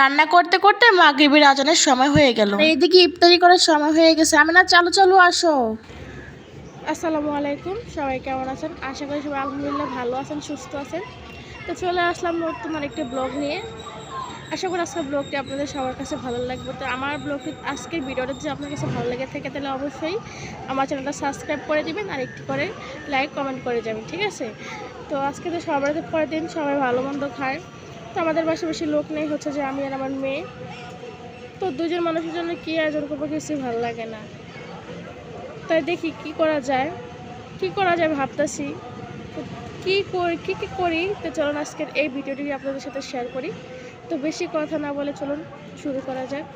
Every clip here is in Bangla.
রান্না করতে করতে মাগরিবের আজানের সময় হয়ে গেল। এইদিকে ইফতারি করার সময় হয়ে গেছে। আমি না চালু চালু আসো। আসসালামু আলাইকুম। সবাই কেমন আছেন? আশা করি সবাই আলহামদুলিল্লাহ ভালো আছেন সুস্থ আছেন। তো চলে আসলাম নতুন আরেকটি ব্লগ নিয়ে। আশা করি আজকের ব্লগটি আপনাদের সবার কাছে ভালো লাগবে। তো আমার ব্লগটি আজকের ভিডিওটা যদি আপনার কাছে ভালো লেগে থাকে তাহলে অবশ্যই আমার চ্যানেলটা সাবস্ক্রাইব করে দিবেন আর একটু করে লাইক কমেন্ট করে যাবেন ঠিক আছে? তো আজকে তো সবার পরের দিন সবাই ভালো মন্দ খায়। তো আমাদের বাসা বেশি লোক নেই, হচ্ছে যে আমি আর আমার মেয়ে। তো দুজন মানুষের জন্য কী আয়োজন করব কিছুই ভালো লাগে না। তাই দেখি কি করা যায়, কি করা যায় ভাবতেছি। কী করি, কী কী করি? তো চলুন আজকের এই ভিডিওটি আপনাদের সাথে শেয়ার করি। তো বেশি কথা না বলে চলুন শুরু করা যাক।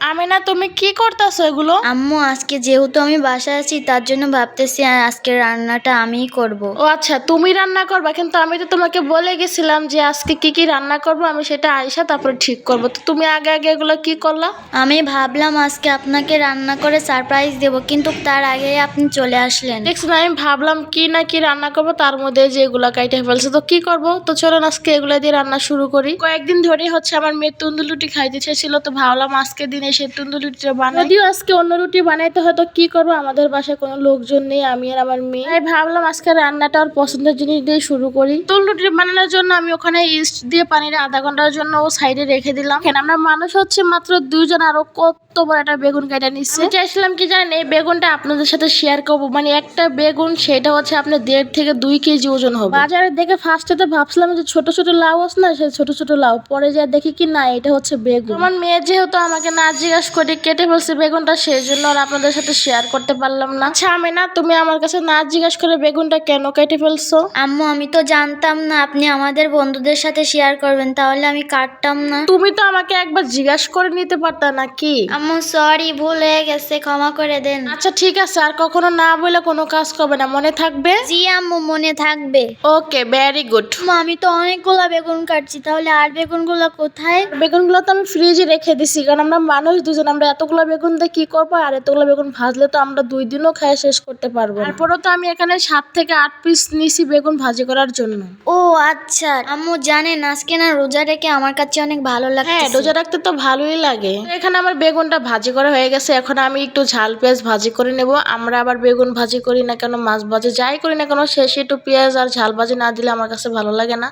আমিনা তুমি কি করতেছো এগুলো? আম্মু আজকে যেহেতু আমি বাসায় আছি তার জন্য ভাবতেছি আ- আজকের রান্নাটা আমিই করব। ও আচ্ছা তুমি রান্না করবা কিন্তু আমি তো তোমাকে বলে গেছিলাম যে আজকে কি কি রান্না করব আমি সেটা আইসা তারপরে ঠিক করব। তো তুমি আগে আগে এগুলো কি করলা? আমি ভাবলাম আজকে আপনাকে রান্না করে সারপ্রাইজ দেব কিন্তু তার আগে আপনি চলে আসলেন। দেখছেন আমি ভাবলাম কি না কি রান্না করব তার মধ্যে যে এগুলা কাইটে ফেলছে। তো কি করব? তো চলুন আজকে এগুলো দিয়ে রান্না শুরু করি। কয়েকদিন ধরে হচ্ছে আমার মেয়ে তন্দুর রুটি খাইতে ছিল তো ভাবলাম আজকে দিনে সে তন্দুর রুটিটা বানাই। যদিও আজকে অন্য রুটি বানাইতে হয়তো কি করব? আমাদের বাসায় কোনো লোকজন নেই, আমি আর আমার মেয়ে। আমি ভাবলাম আজকে রান্নাটা ওর পছন্দের জিনিস দিয়ে শুরু করি। তন্দুর রুটি বানানোর জন্য আমি ওখানে ইস্ট দিয়ে পানিটা আধা ঘণ্টার জন্য ও সাইডে রেখে দিলাম। কেন আমরা মানুষ হচ্ছে মাত্র দুজন, আরও কত বড় একটা বেগুন কেটে নিচ্ছে। আমি চাইছিলাম কি জানেন এই বেগুনটা আপনাদের সাথে শেয়ার করব। মানে একটা বেগুন সেটা হচ্ছে আপনার দেড় থেকে দুই কেজি ওজন হবে। বাজারে দেখে ফার্স্টে তো ভাবছিলাম যে ছোট ছোট লাউ আছে না সেই ছোট ছোট লাউ। পরে যা দেখি কি না এটা হচ্ছে বেগুন। আমার মেয়ে যেহেতু আমাকে না জিজ্ঞাসা করে কেটে ফেলছে বেগুনটা সেই জন্য আর আপনাদের সাথে শেয়ার করতে পারলাম না। আচ্ছা আমি না তুমি আমার কাছে না জিজ্ঞাসা করে বেগুনটা কেন কেটে ফেলছো? আম্মু আমি তো জানতাম না আপনি আমাদের বন্ধুদের সাথে শেয়ার করবেন তাহলে আমি কাটতাম না। তুমি তো আমাকে একবার জিজ্ঞাসা করে নিতে পারতা নাকি আম্মু সরি ভুল হয়ে গেছে ক্ষমা করে দেন। আচ্ছা ঠিক আছে আর কখনো না বলে কোনো কাজ করবে না মনে থাকবে? জি আম্মু মনে থাকবে। ওকে ভেরি গুড আমি তো অনেকগুলা বেগুন কাটছি তাহলে আর বেগুনগুলো কোথায়? বেগুনগুলো তো আমি ফ্রিজে রেখে দিছি কারণ আমরা মানুষ দুজন আমরা এতগুলো বেগুন দিয়ে কি করব আর এতগুলো বেগুন ভাজলে তো আমরা দুই দিনও খায় শেষ করতে পারব না। তারপরেও তো আমি এখানে সাত থেকে আট পিস নিছি বেগুন ভাজি করার জন্য। ও আচ্ছা। আম্মু জানেন আজকে না রোজা রেখে আমার কাছে অনেক ভালো হ্যাঁ রোজা রাখতে তো ভালোই লাগে। এখানে আমার বেগুনটা ভাজি করা হয়ে গেছে এখন আমি একটু ঝাল পেঁয়াজ ভাজি করে নেব। আমরা আবার বেগুন ভাজি করি না কেন মাছ ভাজি যাই করি না কেন শেষে একটু পেঁয়াজ আর ঝাল ভাজি না দিলে আমার কাছে ভালো লাগে না।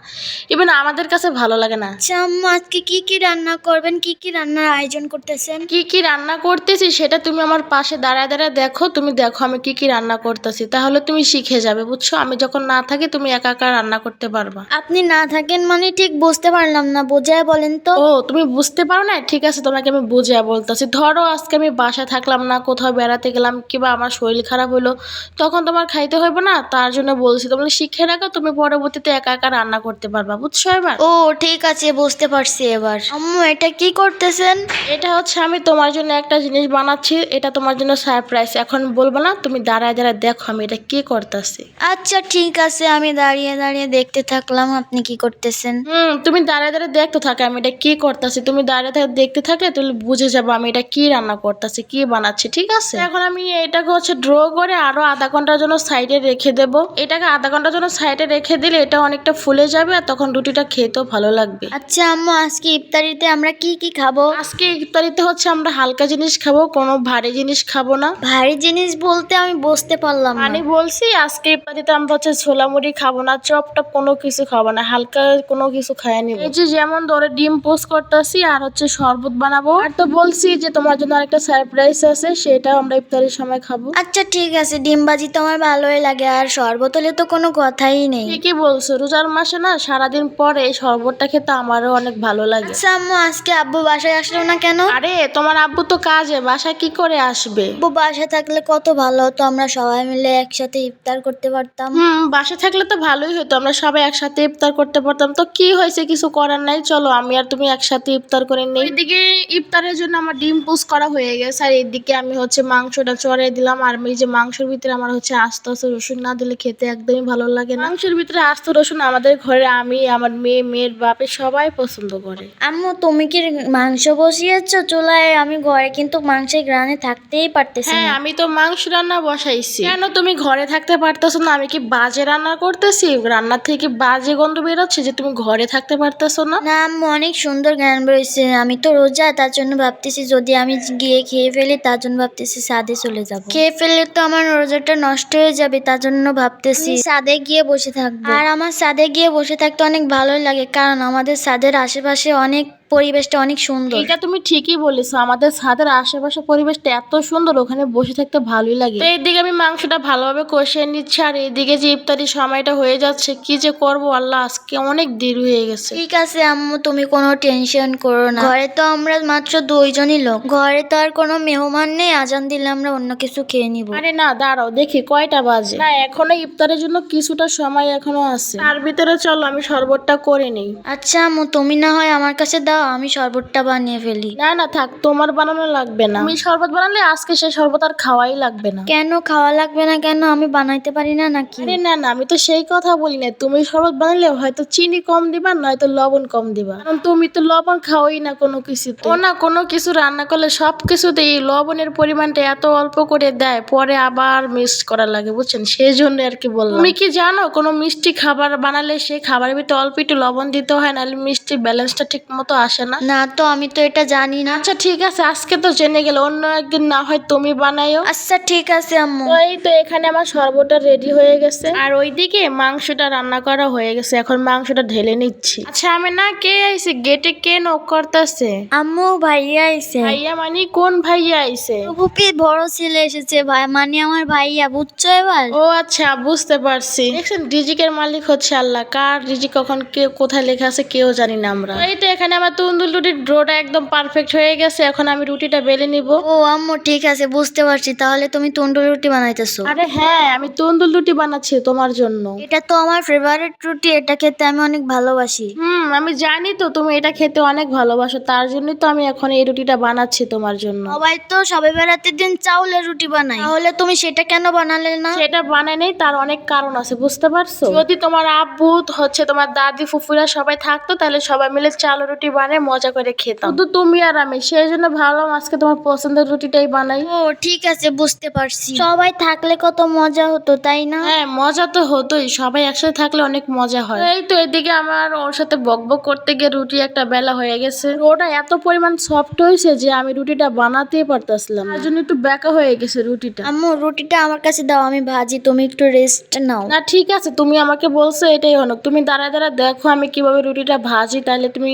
ইভেন আমাদের কাছে ভালো লাগে না। আচ্ছা আম্মু আজকে কি কি রান্না করবেন? কি কি রান্নার আয়োজন করতেছেন? কি কি রান্না করতেছি সেটা তুমি আমার পাশে দাঁড়ায় দাঁড়ায় দেখো তুমি দেখো আমি কি কি রান্না করতেছি। তাহলে তুমি শিখে যাবে বুঝছ? আমি যখন না থাকি তুমি একা একা রান্না করতে পারবা। আপনি না থাকেন মানে ঠিক বুঝতে পারলাম না বোঝায় বলেন তো। ও তুমি বুঝতে পারো না? ঠিক আছে তোমাকে আমি বুঝিয়ে বলতেছি। ধরো আজকে আমি বাসায় থাকলাম না কোথাও বেড়াতে গেলাম কিংবা আমার শরীর খারাপ হলো তখন তোমার খাইতে হইবে না? তার জন্য বলছি তোমরা শিখে রাখো তুমি পরবর্তীতে একা একা রান্না করতে পারবা বুঝছ এবার? ও ঠিক আছে বুঝতে পারছি এবার। আম্মু এটা কি করতেছেন? এটা হচ্ছে আমি তোমার জন্য একটা জিনিস বানাচ্ছি এটা তোমার জন্য সারপ্রাইজ এখন বলব না তুমি দাঁড়ায় দাঁড়ায় দেখো আমি এটা কি করতেছি। আচ্ছা ঠিক আছে আমি দাঁড়িয়ে দাঁড়িয়ে দেখতে থাকলাম আপনি কি করতেছেন? হুম তুমি দাঁড়ায় দাঁড়িয়ে দেখতে থাকো আমি এটা কি করতেছি। তুমি দাঁড়িয়ে দাঁড়িয়ে দেখতে থাকলে তুমি বুঝে যাব আমি এটা কি রান্না করতেছে কি বানাচ্ছে ঠিক আছে? এখন আমি এটাকে হচ্ছে ড্র করে আরও আধা ঘণ্টার জন্য সাইডে রেখে দেব। এটাকে আধা ঘণ্টার জন্য সাইডে রেখে দিলে এটা অনেকটা ফুলে যাবে আর তখন রুটিটা খেতেও ভালো লাগবে। আচ্ছা আম্মু আজকে ইফতারিতে আমরা কি কি খাব? আজকে ইফতারিতে হচ্ছে আমরা হালকা জিনিস খাব কোনো ভারী জিনিস খাব না। ভারী জিনিস বলতে আমি বুঝতে পারলাম না। আমি বলছি আজকে ইফতারিতে আমরা হচ্ছে ছোলা মুড়ি খাব না চপ টপ কোনো কিছু খাব না হালকা কোনো কিছু খাইয়ে নিব। এই যে যেমন ধরে ডিম পোস্ট করতেছি আর হচ্ছে শরবত বানাবো। আর তো বলছি যে তোমার জন্য আরেকটা সারপ্রাইজ আছে সেটাও আমরা ইফতারির সময় খাব। আচ্ছা ঠিক আছে। ডিমবাজি তো আমার ভালোই লাগে আর শরবত হলে তো কোনো কথাই নেই। ঠিকই বলছো রোজার মাসে না সারাদিন পরে এই শরবতটা খেতে আমারও অনেক ভালো লাগে। আচ্ছা আম্মু আজকে আব্বু বাসায় আসলো না কেন? আরে তোমার আব্বু তো কাজে বাসায় কি করে আসবে? আব্বু বাসায় থাকলে কত ভালো হতো আমরা সবাই মিলে একসাথে ইফতার করতে পারতাম। হুম বাসা থাকলে তো ভালোই হতো আমরা সবাই একসাথে ইফতার করতে পারতাম। তো কি হয়েছে কিছু করার নাই? চলো আমি আর তুমি একসাথে ইফতার করে নেই। এদিকে ইফতারের জন্য আমার ডিম ডিম পুস করা হয়ে গেছে। আর এদিকে আমি হচ্ছে মাংসটা চড়াই দিলাম। আর এই যে মাংসের ভিতরে আমার হচ্ছে আস্ত আস্তে রসুন না দিলে খেতে একদমই ভালো লাগে না। মাংসের ভিতরে আস্ত রসুন আমাদের ঘরে আমি আমার মেয়ে মেয়ের বাপে সবাই পছন্দ করে। আম্মু তুমি কি মাংস বসিয়েছো চুলায়? আমি ঘরে কিন্তু মাংসের গ্রানে থাকতেই পারতেছি হ্যাঁ আমি তো মাংস রান্না বসাইছি। কেন তুমি ঘরে থাকতে পারতেছো না? আমি কি বাজে রান্না করতেছি? রান্নার থেকে বাজে গন্ধ বেরোচ্ছে যে তুমি ঘরে থাকতে পারতেছো না। না আম্মু অনেক সুন্দর গান বেরোচ্ছে। আমি তো রোজা তার জন্য ভাবতেছি যদি আমি গিয়ে খেয়ে ফেলি তার জন্য ভাবতেছি সাদে চলে যাব। খেয়ে ফেললে তো আমার রোজাটা নষ্ট হয়ে যাবে তার জন্য ভাবতেছি সাদে গিয়ে বসে থাকব। আর আমার সাদে গিয়ে বসে থাকতে অনেক ভালো লাগে কারণ আমাদের সাদের আশেপাশে অনেক পরিবেশটা অনেক সুন্দর। এটা তুমি ঠিকই বলেছ আমাদের ছাদের আশেপাশে পরিবেশটা এত সুন্দর ওখানে বসে থাকতে ভালোই লাগে। তো এইদিকে আমি মাংসটা ভালোভাবে কষিয়ে নিচ্ছি আর এইদিকে যে ইফতারি সময়টা হয়ে যাচ্ছে কি যে করব? আল্লাহ আজকে অনেক দেরি হয়ে গেছে। ঠিক আছে আম্মু তুমি কোনো টেনশন করো না। ঘরে তো আমরা মাত্র দুইজনই লোক। ঘরে তো আর কোনো মেহমান নেই আজান দিলে আমরা অন্য কিছু খেয়ে নিব। আরে না দাঁড়াও দেখি কয়টা বাজে। না এখনও ইফতারের জন্য কিছুটা সময় এখনও আছে। তার ভিতরে চলো আমি শরবতটা করে নেই। আচ্ছা আম্মু তুমি না হয় আমার কাছে দাও আমি শরবতটা বানিয়ে ফেলি। না না থাক তোমার বানানো লাগবে না। আমি শরবত বানালে আজকে সেই শরবত আর খাওয়াই লাগবে না। কেন? খাওয়া লাগবে না কেন? আমি বানাইতে পারি না নাকি? আরে না না আমি তো সেই কথা বলি না। তুমি শরবত বানালে হয়তো চিনি কম দিবা নয়তো লবণ কম দিবা। কারণ তুমি তো লবণ খাওয়াই না কোনো কিছু ও না কোনো কিছু রান্না করলে সব কিছুতে এই লবণের পরিমাণটা এত অল্প করে দেয় পরে আবার মিক্স করা লাগে বুঝছেন? সেই জন্য আর কি বললাম। তুমি কি জানো কোনো মিষ্টি খাবার বানালে সেই খাবারের ভিতরে অল্প একটু লবণ দিতে হয় নাহলে মিষ্টির ব্যালেন্সটা ঠিক মতো আসে না? না তো আমি তো এটা জানি না। আচ্ছা ঠিক আছে আজকে তো জেনে গেলে অন্য একদিন না হয় তুমি বানাইও আচ্ছা ঠিক আছে আম্মু। তো এই তো এখানে আমার শরবতটা রেডি হয়ে গেছে। আর ওইদিকে মাংসটা রান্না করা হয়ে গেছে এখন মাংসটা ঢেলে নিচ্ছি। আচ্ছা আমি না কে আইছে? গেটে কে নক করতেছে? আম্মু ভাইয়া আইছে। ভাইয়া মানে কোন ভাইয়া আইছে? ফুপি বড় ছেলে এসেছে ভাই মানে আমার ভাইয়া বুঝছ এবার? ও আচ্ছা বুঝতে পারছি। দেখছেন রিজিকের মালিক হচ্ছে আল্লাহ। কার রিজিক কখন কে কোথায় লেখা আছে কেউ জানি না আমরা। এই তো এখানে আমার তুন্দুল রুটির ডোটা একদম পারফেক্ট হয়ে গেছে এখন আমি রুটিটা বেলে নিব। ও আম্মু ঠিক আছে বুঝতে পারছি। তাহলে তুমি তন্দুর রুটি বানাইতেছো। আরে হ্যাঁ আমি তুন্দুল রুটি বানাচ্ছি তোমার জন্য। এটা তো আমার ফেভারিট রুটি এটা খেতে আমি অনেক ভালোবাসি। হুম আমি জানি তো তুমি এটা খেতে অনেক ভালোবাসো তার জন্যই তো আমি এখন এই রুটিটা বানাচ্ছি তোমার জন্য। সবাই তো সবে বেড়াতে দিন চাউলের রুটি বানাই তাহলে তুমি সেটা কেন বানালে না? সেটা বানাই নেই তার অনেক কারণ আছে বুঝতে পারছ? যদি তোমার আব্বু হচ্ছে তোমার দাদি ফুফুরা সবাই থাকতো তাহলে সবাই মিলে চাল রুটি বানিয়ে মজা করে খেতাম। শুধু তুমি আর আমি সেই জন্য ভাবলাম আজকে তোমার পছন্দের রুটিটাই বানাই। ও ঠিক আছে বুঝতে পারছি। সবাই থাকলে কত মজা হতো তাই না? হ্যাঁ মজা তো হতোই সবাই একসাথে থাকলে অনেক মজা হয়। এই তো এদিকে আমার ওর সাথে বকবক করতে গিয়ে রুটি একটা বেলা হয়ে গেছে। ওটা এত পরিমাণ সফট হয়েছে যে আমি রুটিটা বানাতেই পারতেছিলাম তার জন্য একটু বেঁকা হয়ে গেছে রুটিটা। আম্মু রুটিটা আমার কাছে দাও আমি ভাজি তুমি একটু রেস্ট নাও। না ঠিক আছে তুমি আমাকে বলছো এটাই হলো তুমি দাঁড়ায় দাঁড়ায় দেখো আমি কীভাবে রুটিটা ভাজি তাহলে তুমি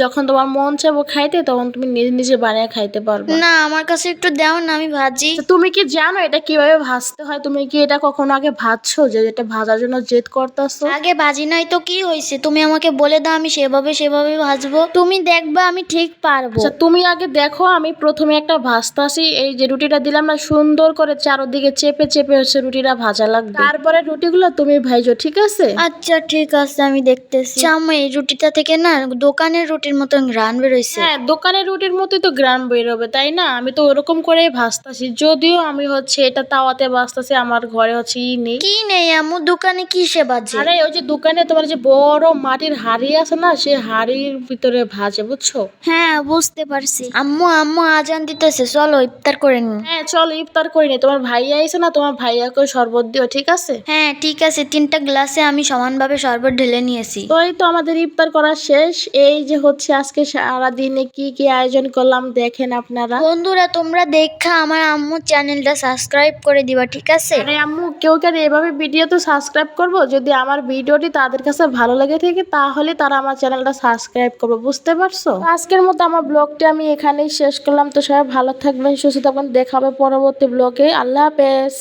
যখন তোমার মন চাবো খাইতে তখন তুমি নিজে নিজে বানিয়ে খাইতে পারবে। না আমার কাছে একটু দাও না আমি ভাজি। তুমি কি জানো এটা কীভাবে ভাজতে হয়? তুমি কি এটা কখনো আগে ভাজছো যে এটা ভাজার জন্য জেদ করতেছো? আগে ভাজি নাই তো কি হয়েছে তুমি আমাকে বলে দাও আমি সেভাবে সেভাবে ভাজবো। তুমি দেখবা আমি ঠিক পারব। আচ্ছা তুমি আগে দেখো আমি প্রথমে একটা ভাজতাছি এই যে রুটিটা দিলাম না সুন্দর করে চারোদিকে চেপে চেপে হচ্ছে রুটিটা ভাজা লাগবে। তারপরে রুটিগুলো তুমি ভাইজো ঠিক আছে? আচ্ছা ঠিক আছে আমি দেখতেছি। আম্মু এই রুটিটা থেকে না দোকানের রুটির মতন গ্রান বেরোইছে। হ্যাঁ দোকানের রুটির মতোই তো গ্রাম বেরোবে তাই না? আমি তো ওরকম করেই ভাজতাছি যদিও আমি হচ্ছে এটা তাওয়াতে ভাজতাছি আমার ঘরে হচ্ছে ই নেই। কি নেই আম্মু? দোকানে কি সে বাজে? আরে ওই যে দোকানে তোমার যে বড় মাটির হাড়ি আছে না সেই হাড়ির ভিতরে ভাজে বুঝছ? হ্যাঁ বুঝতে পারছি। আম্মু আম্মু আজান দিতেছে চলো ইফতার করে নি হ্যাঁ চলো ইফতার করি নি তোমার ভাইয়া আইছে না তোমার ভাইয়াকে শরবত দিও ঠিক আছে? হ্যাঁ ঠিক আছে। তিনটা গ্লাসে আমি সমানভাবে শরবত ঢেলে নিয়েছি। তো এই তো আমাদের ইফতার করা শেষ। এই যে হচ্ছে আজকে সারা দিনে কি কি আয়োজন করলাম দেখেন আপনারা। বন্ধুরা তোমরা দেখা আমার আম্মু চ্যানেলটা সাবস্ক্রাইব করে দিবা ঠিক আছে? আরে আম্মু কেউ কেন এভাবে ভিডিও তো সাবস্ক্রাইব করব? যদি আমার ভিডিওটি তাদের কাছে ভালো লেগে থাকে তাহলে তারা আমার চ্যানেলটা সাবস্ক্রাইব করবে বুঝতে পারছ? আজকের মতো আমার ব্লগটি আমি এখানেই শেষ করলাম। তো সবাই ভালো থাকবেন সুস্থ থাকবেন। দেখা হবে পরবর্তী ব্লগে। আল্লাহ হাফেজ।